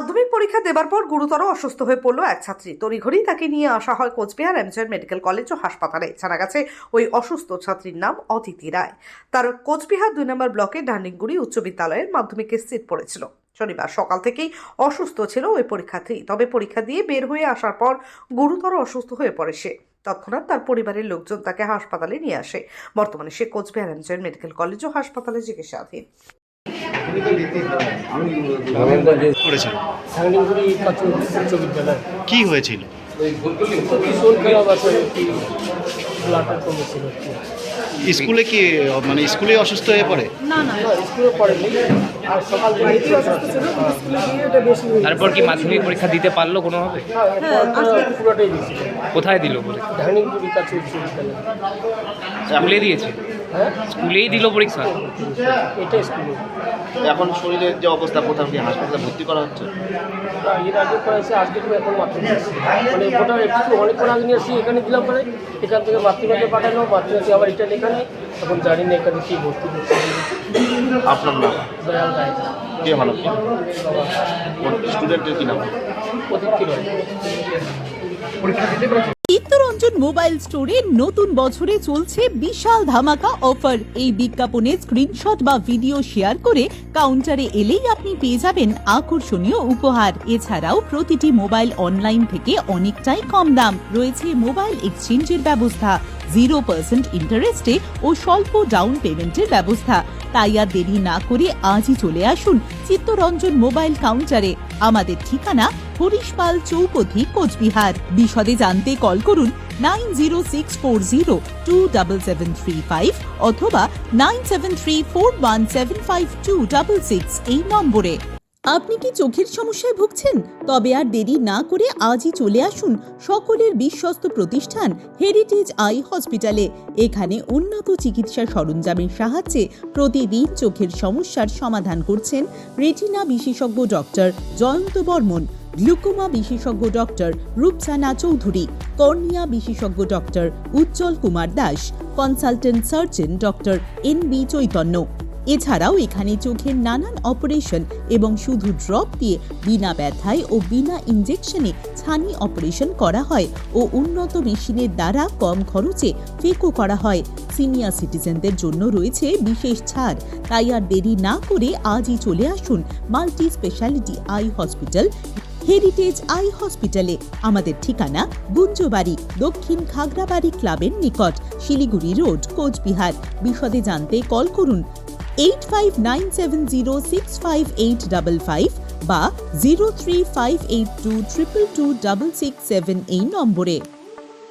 মাধ্যমিক পরীক্ষা দেবার পর গুরুতর অসুস্থ হয়ে পড়ল এক ছাত্রী। তড়িঘড়ি তাকে নিয়ে আসা হয় কোচবিহার এমজের মেডিকেল কলেজ ও হাসপাতালে। জানা গেছে, ওই অসুস্থ ছাত্রীর নাম অদিতি রায়। তার কোচবিহার দুই নম্বর ব্লকের ডান্ডিংগুড়ি উচ্চ বিদ্যালয়ের মাধ্যমিকের সিট পড়েছিল। শনিবার সকাল থেকেই অসুস্থ ছিল ওই পরীক্ষার্থী তবে পরীক্ষা দিয়ে বের হয়ে আসার পর গুরুতর অসুস্থ হয়ে পড়ে সে। তৎক্ষণাৎ তার পরিবারের লোকজন তাকে হাসপাতালে নিয়ে আসে। বর্তমানে সে কোচবিহার এমজের মেডিকেল কলেজ ও হাসপাতালে চিকিৎসাধীন। উচ্চ বিদ্যালয় কি হয়েছিল? কমেছিল স্কুলে কি মানে স্কুলে অসুস্থ হয়ে পড়ে? না স্কুলে পড়েনি আর সকাল থেকে অসুস্থ ছিল স্কুলে গিয়ে এটা বেশি তারপর কি মাধ্যমিক পরীক্ষা দিতে পারল পুরোটাই দিয়েছিল কোথায় দিল পরীক্ষা বিদ্যালয় দিয়েছে? স্কুলেই দিল পরীক্ষা। এটা স্কুলে। এখন শরীরের যে অবস্থা কোথাও কি হাসপাতালে ভর্তি করা হচ্ছে? এর আগে করেছে আজকে তুমি এখন মাতৃভাষা মানে ওটা একটু অনেকক্ষণ আগে নিয়ে আসি এখানে দিলাম পরে এখান থেকে মাতৃভাষা পাঠানো মাতৃভাষা আবার এটা এখানে এখন জানি না এখানে কি ভর্তি আপনার নাম? দয়াল রায়। কে? ভালো স্টুডেন্টের কি নাম? প্রতীক্ষী রয় চিত্তরঞ্জন মোবাইল স্টোরে নতুন বছরে চলছে বিশাল ধামাকা অফার এই বিজ্ঞাপনের স্ক্রিনশট বা ভিডিও শেয়ার করে কাউন্টারে এলেই আপনি পেয়ে যাবেন আকর্ষণীয় উপহার। এছাড়াও প্রতিটি মোবাইল অনলাইন থেকে অনেকটাই কম দাম। রয়েছে মোবাইল এক্সচেঞ্জের ব্যবস্থা। জিরো পার্সেন্ট ইন্টারেস্টে ও স্বল্প ডাউন পেমেন্টের ব্যবস্থা। তাই আর দেরি না করে আজই চলে আসুন চিত্তরঞ্জন মোবাইল কাউন্টারে আমাদের ঠিকানা হরিশপাল চৌপথি কোচবিহার। বিশদে জানতে কল করুন nine zero six four zero two double seven three five অথবা nine seven three four one seven five two double six এই নম্বরে। আপনি কি চোখের সমস্যায় ভুগছেন? তবে আর দেরি না করে আজই চলে আসুন সকলের বিশ্বস্ত প্রতিষ্ঠান হেরিটেজ আই হসপিটালে এখানে উন্নত চিকিৎসা সরঞ্জামের সাহায্যে প্রতিদিন চোখের সমস্যার সমাধান করছেন রেটিনা বিশেষজ্ঞ ডক্টর জয়ন্ত বর্মন। গ্লুকোমা বিশেষজ্ঞ ডক্টর রূপসানা চৌধুরী, কর্নিয়া বিশেষজ্ঞ doctor Ujjwal Kumar Das, consultant surgeon doctor N B Chaitanya. এছাড়াও এখানে চোখের নানান অপারেশন এবং শুধু ড্রপ দিয়ে বিনা ব্যথায় ও বিনা ইনজেকশনে ছানি অপারেশন করা হয় ও উন্নত মেশিনের দ্বারা কম খরচে ফেকো করা হয়। সিনিয়র সিটিজেনদের জন্য রয়েছে বিশেষ ছাড়। তাই আর দেরি না করে আজই চলে আসুন multi speciality eye hospital heritage eye হসপিটালে আমাদের ঠিকানা গুঞ্জবাড়ি দক্ষিণ খাগড়াবাড়ি ক্লাবের নিকট, শিলিগুড়ি রোড, কোচবিহার। বিশদে জানতে কল করুন eight five nine seven zero six five eight double five বা zero three five eight two triple two double six seven এই নম্বরে।